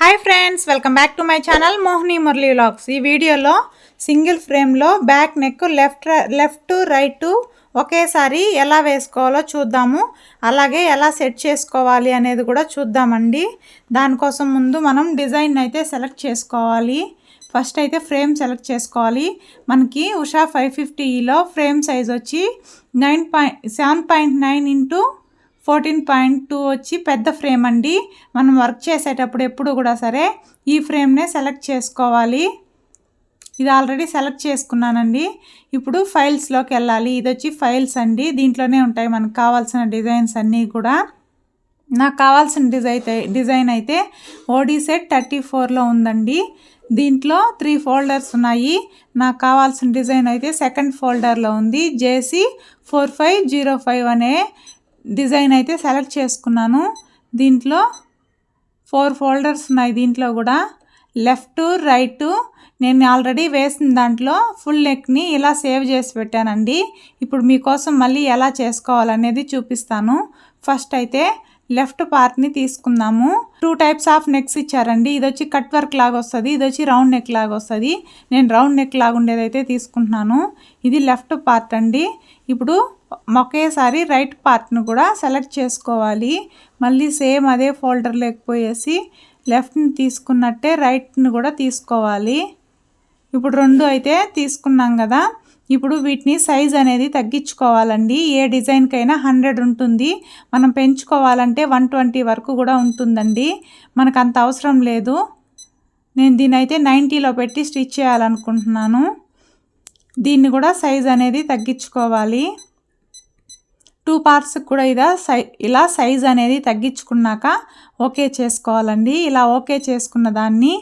Hi friends welcome back to my channel Mohini Murali vlogs ఈ వీడియోలో single ఫ్రేమ్లో back neck left left right ఒకేసారి ఎలా వేసుకోవాలో చూద్దాము. అలాగే ఎలా సెట్ చేసుకోవాలి అనేది కూడా చూద్దామండి. దానికోసం ముందు మనం డిజైన్ అయితే సెలెక్ట్ చేసుకోవాలి. ఫస్ట్ అయితే ఫ్రేమ్ సెలెక్ట్ చేసుకోవాలి. మనకి ఉషా ఫైవ్ ఫిఫ్టీలో ఫ్రేమ్ సైజ్ వచ్చి nine point seven point nine into fourteen point two వచ్చి పెద్ద ఫ్రేమ్ అండి. మనం వర్క్ చేసేటప్పుడు ఎప్పుడు కూడా సరే ఈ ఫ్రేమ్నే సెలెక్ట్ చేసుకోవాలి. ఇది ఆల్రెడీ సెలెక్ట్ చేసుకున్నానండి. ఇప్పుడు ఫైల్స్లోకి వెళ్ళాలి. ఇది వచ్చి ఫైల్స్ అండి. దీంట్లోనే ఉంటాయి మనకు కావాల్సిన డిజైన్స్ అన్నీ కూడా. నాకు కావాల్సిన డిజైన్ డిజైన్ అయితే ఓడీ సెట్ థర్టీ ఫోర్లో ఉందండి. దీంట్లో త్రీ ఫోల్డర్స్ ఉన్నాయి. నాకు కావాల్సిన డిజైన్ అయితే సెకండ్ ఫోల్డర్లో ఉంది. JC four five zero five అనే డిజైన్ అయితే సెలెక్ట్ చేసుకున్నాను. దీంట్లో ఫోర్ ఫోల్డర్స్ ఉన్నాయి దీంట్లో కూడా. లెఫ్ట్ రైట్ నేను ఆల్రెడీ వేసిన దాంట్లో ఫుల్ నెక్ని ఇలా సేవ్ చేసి పెట్టానండి. ఇప్పుడు మీకోసం మళ్ళీ ఎలా చేసుకోవాలనేది చూపిస్తాను. ఫస్ట్ అయితే లెఫ్ట్ పార్ట్ని తీసుకుందాము. టూ టైప్స్ ఆఫ్ నెక్స్ ఇచ్చారండి. ఇది వచ్చి కట్ వర్క్ లాగా వస్తుంది ఇది వచ్చి రౌండ్ నెక్ లాగా వస్తుంది. నేను రౌండ్ నెక్ లాగా ఉండేదైతే తీసుకుంటున్నాను. ఇది లెఫ్ట్ పార్ట్ అండి. ఇప్పుడు ఒకేసారి రైట్ పార్ట్ను కూడా సెలెక్ట్ చేసుకోవాలి. మళ్ళీ సేమ్ అదే ఫోల్డర్ లేకపోయేసి లెఫ్ట్ని తీసుకున్నట్టే రైట్ని కూడా తీసుకోవాలి. ఇప్పుడు రెండు అయితే తీసుకున్నాం కదా. ఇప్పుడు వీటిని సైజ్ అనేది తగ్గించుకోవాలండి. ఏ డిజైన్కైనా హండ్రెడ్ ఉంటుంది. మనం పెంచుకోవాలంటే వన్ ట్వంటీ వరకు కూడా ఉంటుందండి. మనకు అంత అవసరం లేదు. నేను దీని అయితే నైంటీలో పెట్టి స్టిచ్ చేయాలనుకుంటున్నాను. దీన్ని కూడా సైజ్ అనేది తగ్గించుకోవాలి. టూ పార్ట్స్ కూడా ఇదా? సై ఇలా సైజ్ అనేది తగ్గించుకున్నాక ఓకే చేసుకోవాలండి. ఇలా ఓకే చేసుకున్న దాన్ని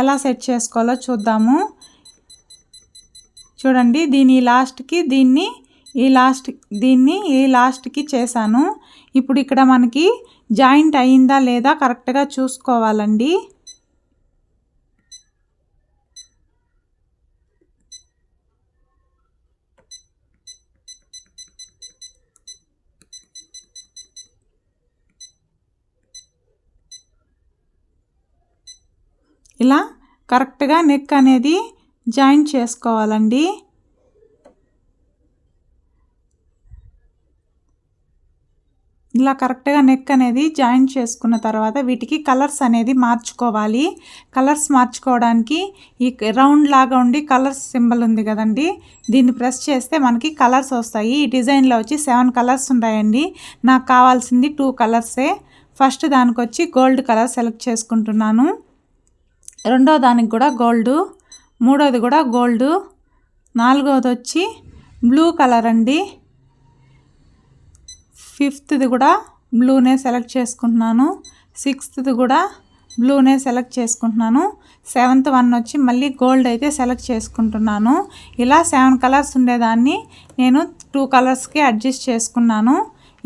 ఎలా సెట్ చేసుకోవాలో చూద్దాము. చూడండి దీని లాస్ట్కి దీన్ని ఈ లాస్ట్ దీన్ని ఈ లాస్ట్కి చేశాను. ఇప్పుడు ఇక్కడ మనకి జాయింట్ అయిందా లేదా కరెక్ట్గా చూసుకోవాలండి. ఇలా కరెక్ట్గా నెక్ అనేది జాయింట్ చేసుకోవాలండి. ఇలా కరెక్ట్గా నెక్ అనేది జాయింట్ చేసుకున్న తర్వాత వీటికి కలర్స్ అనేది మార్చుకోవాలి. కలర్స్ మార్చుకోవడానికి ఈ రౌండ్ లాగా ఉండి కలర్స్ సింబల్ ఉంది కదండి. దీన్ని ప్రెస్ చేస్తే మనకి కలర్స్ వస్తాయి. ఈ డిజైన్లో వచ్చి సెవెన్ కలర్స్ ఉన్నాయండి. నాకు కావాల్సింది టూ కలర్సే ఫస్ట్ దానికి వచ్చి గోల్డ్ కలర్ సెలెక్ట్ చేసుకుంటున్నాను. రెండో దానికి కూడా గోల్డ్ మూడోది కూడా గోల్డ్ నాలుగోది వచ్చి బ్లూ కలర్ అండి. ఫిఫ్త్ది కూడా బ్లూనే సెలెక్ట్ చేసుకుంటున్నాను. సిక్స్త్ది కూడా బ్లూనే సెలెక్ట్ చేసుకుంటున్నాను. సెవెంత్ వన్ వచ్చి మళ్ళీ గోల్డ్ అయితే సెలెక్ట్ చేసుకుంటున్నాను. ఇలా సెవెన్ కలర్స్ ఉండేదాన్ని నేను టూ కలర్స్కి అడ్జస్ట్ చేసుకున్నాను.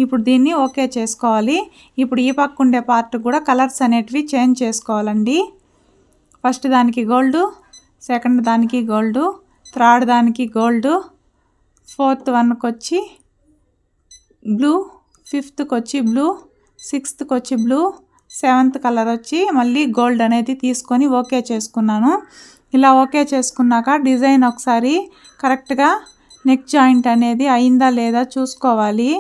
ఇప్పుడు దీన్ని ఓకే చేసుకోవాలి. ఇప్పుడు ఈ పక్క ఉండే పార్ట్ కూడా కలర్స్ అనేటివి చేంజ్ చేసుకోవాలండి. ఫస్ట్ దానికి గోల్డ్ సెకండ్ దానికి గోల్డ్ థర్డ్ దానికి గోల్డ్ ఫోర్త్ వన్కి వచ్చి బ్లూ ఫిఫ్త్కి వచ్చి బ్లూ సిక్స్త్కి వచ్చి బ్లూ సెవెంత్ కలర్ వచ్చి మళ్ళీ గోల్డ్ అనేది తీసుకొని ఓకే చేసుకున్నాను. ఇలా ఓకే చేసుకున్నాక డిజైన్ ఒకసారి కరెక్ట్గా నెక్ జాయింట్ అనేది అయిందా లేదా చూసుకోవాలి.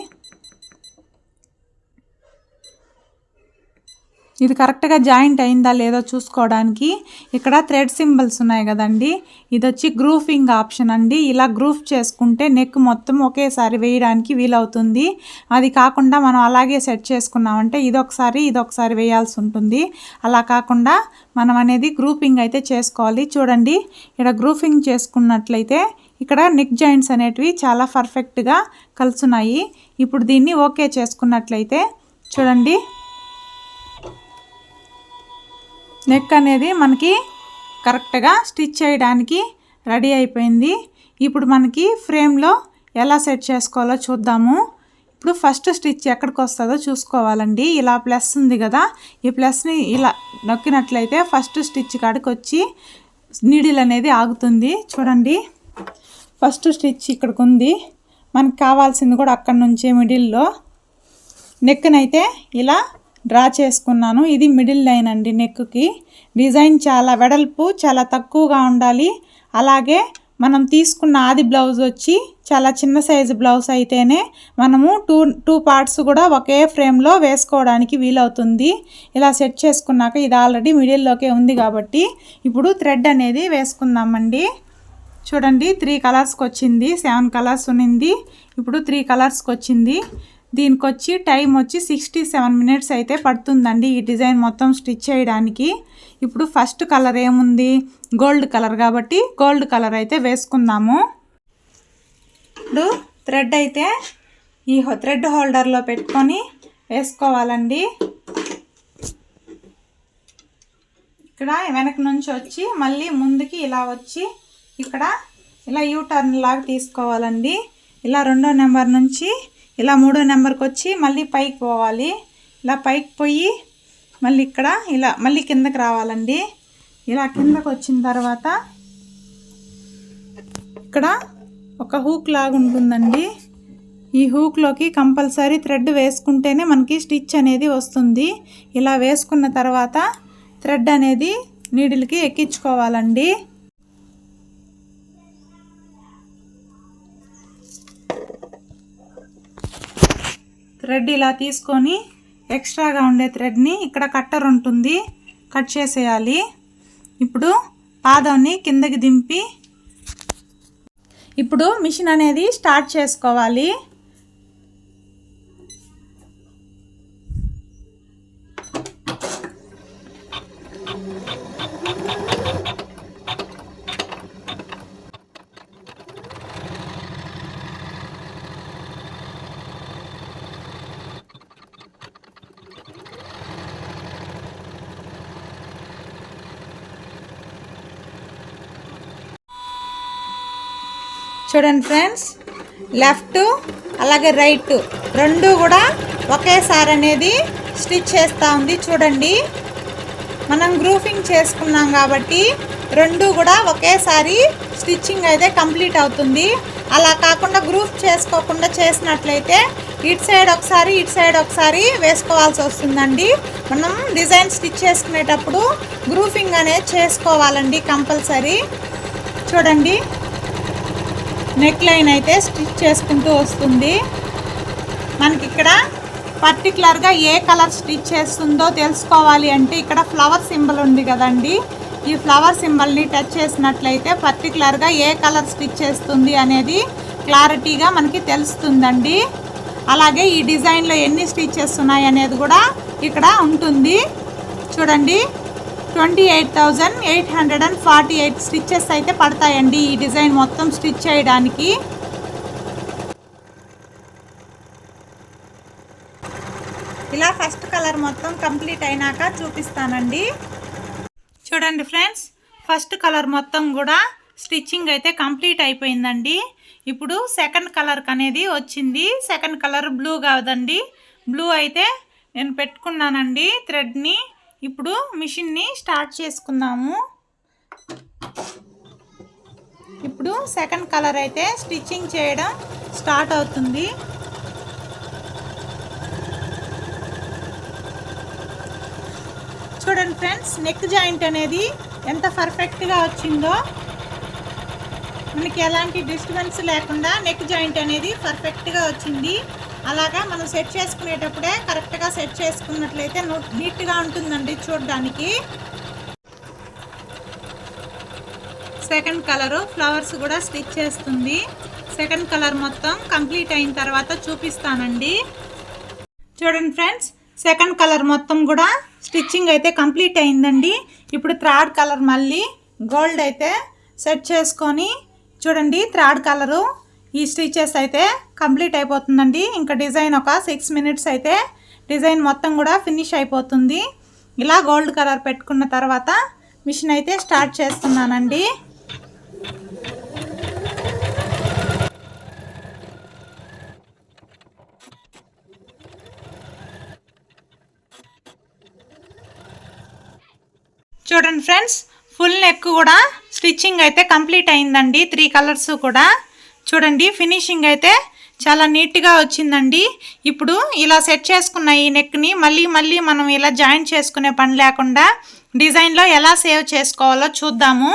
ఇది కరెక్ట్గా జాయింట్ అయిందా లేదో చూసుకోవడానికి ఇక్కడ థ్రెడ్ సింబల్స్ ఉన్నాయి కదండి. ఇది వచ్చి గ్రూఫింగ్ ఆప్షన్ అండి. ఇలా గ్రూఫ్ చేసుకుంటే నెక్ మొత్తం ఒకేసారి వేయడానికి వీలవుతుంది. అది కాకుండా మనం అలాగే సెట్ చేసుకున్నామంటే ఇదొకసారి ఇదొకసారి వేయాల్సి ఉంటుంది. అలా కాకుండా మనం అనేది గ్రూపింగ్ అయితే చేసుకోవాలి. చూడండి ఇక్కడ గ్రూఫింగ్ చేసుకున్నట్లయితే ఇక్కడ నెక్ జాయింట్స్ అనేటివి చాలా పర్ఫెక్ట్గా కలుసున్నాయి ఇప్పుడు దీన్ని ఓకే చేసుకున్నట్లయితే చూడండి నెక్ అనేది మనకి కరెక్ట్గా స్టిచ్ చేయడానికి రెడీ అయిపోయింది. ఇప్పుడు మనకి ఫ్రేమ్లో ఎలా సెట్ చేసుకోవాలో చూద్దాము. ఇప్పుడు ఫస్ట్ స్టిచ్ ఎక్కడికి వస్తుందో చూసుకోవాలండి. ఇలా ప్లస్ ఉంది కదా. ఈ ప్లస్ని ఇలా నొక్కినట్లయితే ఫస్ట్ స్టిచ్ కాడికి వచ్చి నీడిల్ అనేది ఆగుతుంది. చూడండి. ఫస్ట్ స్టిచ్ ఇక్కడికి ఉంది. మనకు కావాల్సింది కూడా అక్కడ నుంచే మిడిల్లో. నెక్నైతే ఇలా డ్రా చేసుకున్నాను. ఇది మిడిల్ లైన్ అండి నెక్కి డిజైన్ చాలా వెడల్పు చాలా తక్కువగా ఉండాలి. అలాగే మనం తీసుకున్న ఆది బ్లౌజ్ వచ్చి చాలా చిన్న సైజు బ్లౌజ్ అయితేనే మనము టూ టూ పార్ట్స్ కూడా ఒకే ఫ్రేమ్లో వేసుకోవడానికి వీలవుతుంది. ఇలా సెట్ చేసుకున్నాక ఇది ఆల్రెడీ మిడిల్లోకే ఉంది కాబట్టి ఇప్పుడు థ్రెడ్ అనేది వేసుకుందామండి. చూడండి త్రీ కలర్స్కి వచ్చింది సెవెన్ కలర్స్ ఉన్నింది. ఇప్పుడు త్రీ కలర్స్కి వచ్చింది. దీనికి వచ్చి టైం వచ్చి సిక్స్టీ సెవెన్ మినిట్స్ అయితే పడుతుందండి ఈ డిజైన్ మొత్తం స్టిచ్ చేయడానికి. ఇప్పుడు ఫస్ట్ కలర్ ఏముంది? గోల్డ్ కలర్ కాబట్టి గోల్డ్ కలర్ అయితే వేసుకుందాము. ఇప్పుడు థ్రెడ్ అయితే ఈ థ్రెడ్ హోల్డర్లో పెట్టుకొని వేసుకోవాలండి. ఇక్కడ వెనక నుంచి వచ్చి మళ్ళీ ముందుకి ఇలా వచ్చి ఇక్కడ ఇలా యూ టర్న్ లాగా తీసుకోవాలండి. ఇలా రెండో నెంబర్ నుంచి ఇలా మూడో నెంబర్కి వచ్చి మళ్ళీ పైకి పోవాలి. ఇలా పైకి పోయి మళ్ళీ ఇక్కడ ఇలా మళ్ళీ కిందకి రావాలండి. ఇలా కిందకు వచ్చిన తర్వాత ఇక్కడ ఒక హూక్ లాగా ఉంటుందండి. ఈ హూక్లోకి కంపల్సరీ థ్రెడ్ వేసుకుంటేనే మనకి స్టిచ్ అనేది వస్తుంది. ఇలా వేసుకున్న తర్వాత థ్రెడ్ అనేది నీడిల్కి ఎక్కించుకోవాలండి. థ్రెడ్ ఇలా తీసుకొని ఎక్స్ట్రాగా ఉండే థ్రెడ్ని ఇక్కడ కట్టర్ ఉంటుంది కట్ చేసేయాలి. ఇప్పుడు పాదంని కిందకి దింపి ఇప్పుడు మిషన్ అనేది స్టార్ట్ చేసుకోవాలి. చూడండి ఫ్రెండ్స్. లెఫ్ట్ అలాగే రైట్. రెండు కూడా ఒకేసారి అనేది స్టిచ్ చేస్తూ ఉంది చూడండి. మనం గ్రూపింగ్ చేసుకున్నాం కాబట్టి రెండు కూడా ఒకేసారి స్టిచ్చింగ్ అయితే కంప్లీట్ అవుతుంది. అలా కాకుండా గ్రూప్ చేసుకోకుండా చేసినట్లయితే ఇటు సైడ్ ఒకసారి ఇటు సైడ్ ఒకసారి వేసుకోవాల్సి వస్తుందండి. మనం డిజైన్ స్టిచ్ చేసుకునేటప్పుడు గ్రూపింగ్ అనేది చేసుకోవాలండి కంపల్సరీ. చూడండి. నెక్ లైన్ అయితే స్టిచ్ చేసుకుంటూ వస్తుంది. మనకి ఇక్కడ పర్టికులర్గా ఏ కలర్ స్టిచ్ చేస్తుందో తెలుసుకోవాలి అంటే ఇక్కడ ఫ్లవర్ సింబల్ ఉంది కదండి. ఈ ఫ్లవర్ సింబల్ని టచ్ చేసినట్లయితే పర్టికులర్గా ఏ కలర్ స్టిచ్ చేస్తుంది అనేది క్లారిటీగా మనకి తెలుస్తుందండి. అలాగే ఈ డిజైన్లో ఎన్ని స్టిచెస్ ఉన్నాయి అనేది కూడా ఇక్కడ ఉంటుంది. చూడండి. Twenty eight thousand eight hundred and forty eight stitches అయితే పడతాయండి. ఈ డిజైన్ మొత్తం స్టిచ్ చేయడానికి. ఇలా ఫస్ట్ కలర్ మొత్తం కంప్లీట్ అయినాక చూపిస్తానండి. చూడండి ఫ్రెండ్స్ ఫస్ట్ కలర్ మొత్తం కూడా స్టిచ్చింగ్ అయితే కంప్లీట్ అయిపోయిందండి. ఇప్పుడు సెకండ్ కలర్కి అనేది వచ్చింది. సెకండ్ కలర్ బ్లూ కాదండి. బ్లూ అయితే నేను పెట్టుకున్నానండి థ్రెడ్ని. ఇప్పుడు మిషన్ని స్టార్ట్ చేసుకుందాము. ఇప్పుడు సెకండ్ కలర్ అయితే స్టిచ్చింగ్ చేయడం స్టార్ట్ అవుతుంది. చూడండి ఫ్రెండ్స్ నెక్ జాయింట్ అనేది ఎంత పర్ఫెక్ట్గా వచ్చిందో. మనకి ఎలాంటి డిస్టర్బెన్స్ లేకుండా నెక్ జాయింట్ అనేది పర్ఫెక్ట్గా వచ్చింది. అలాగా మనం సెట్ చేసుకునేటప్పుడే కరెక్ట్గా సెట్ చేసుకున్నట్లయితే నీట్గా ఉంటుందండి చూడడానికి. సెకండ్ కలరు ఫ్లవర్స్ కూడా స్టిచ్ చేస్తుంది. సెకండ్ కలర్ మొత్తం కంప్లీట్ అయిన తర్వాత చూపిస్తానండి. చూడండి ఫ్రెండ్స్ సెకండ్ కలర్ మొత్తం కూడా స్టిచ్చింగ్ అయితే కంప్లీట్ అయిందండి. ఇప్పుడు థర్డ్ కలర్ మళ్ళీ గోల్డ్ అయితే సెట్ చేసుకొని చూడండి థర్డ్ కలరు ఈ స్టిచెస్ అయితే కంప్లీట్ అయిపోతుందండి. ఇంకా డిజైన్ ఒక సిక్స్ మినిట్స్ అయితే డిజైన్ మొత్తం కూడా ఫినిష్ అయిపోతుంది. ఇలా గోల్డ్ కలర్ పెట్టుకున్న తర్వాత మిషన్ అయితే స్టార్ట్ చేస్తున్నానండి. చూడండి ఫ్రెండ్స్ ఫుల్ నెక్ కూడా స్టిచ్చింగ్ అయితే కంప్లీట్ అయిందండి. త్రీ కలర్స్ కూడా. చూడండి ఫినిషింగ్ అయితే చాలా నీట్గా వచ్చిందండి. ఇప్పుడు ఇలా సెట్ చేసుకున్న ఈ నెక్ని మళ్ళీ మళ్ళీ మనం ఇలా జాయిన్ చేసుకునే పని లేకుండా డిజైన్లో ఎలా సేవ్ చేసుకోవాలో చూద్దాము.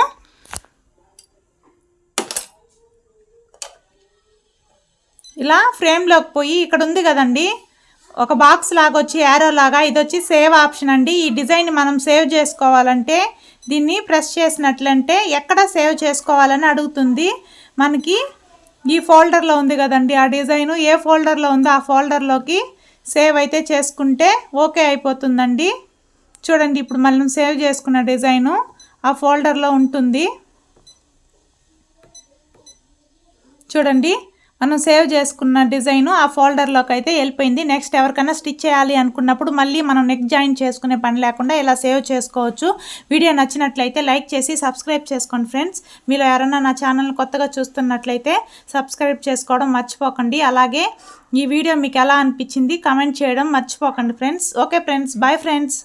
ఇలా ఫ్రేమ్లోకి పోయి ఇక్కడ ఉంది కదండి ఒక బాక్స్ లాగా వచ్చి యారో లాగా ఇది వచ్చి సేవ్ ఆప్షన్ అండి. ఈ డిజైన్ మనం సేవ్ చేసుకోవాలంటే దీన్ని ప్రెస్ చేసినట్లంటే ఎక్కడ సేవ్ చేసుకోవాలని అడుగుతుంది. మనకి ఈ ఫోల్డర్లో ఉంది కదండి ఆ డిజైను. ఏ ఫోల్డర్లో ఉందో ఆ ఫోల్డర్లోకి సేవ్ అయితే చేసుకుంటే ఓకే అయిపోతుందండి. చూడండి ఇప్పుడు మనం సేవ్ చేసుకున్న డిజైను ఆ ఫోల్డర్లో ఉంటుంది. చూడండి మనం సేవ్ చేసుకున్న డిజైన్ ఆ ఫోల్డర్లోకి అయితే వెళ్ళిపోయింది. నెక్స్ట్ ఎవరికైనా స్టిచ్ చేయాలి అనుకున్నప్పుడు మళ్ళీ మనం నెక్ జాయిన్ చేసుకునే పని లేకుండా ఇలా సేవ్ చేసుకోవచ్చు. వీడియో నచ్చినట్లయితే లైక్ చేసి సబ్స్క్రైబ్ చేసుకోండి ఫ్రెండ్స్. మీలో ఎవరైనా నా ఛానల్ కొత్తగా చూస్తున్నట్లయితే సబ్స్క్రైబ్ చేసుకోవడం మర్చిపోకండి. అలాగే ఈ వీడియో మీకు ఎలా అనిపించింది కమెంట్ చేయడం మర్చిపోకండి friends. Okay friends bye friends.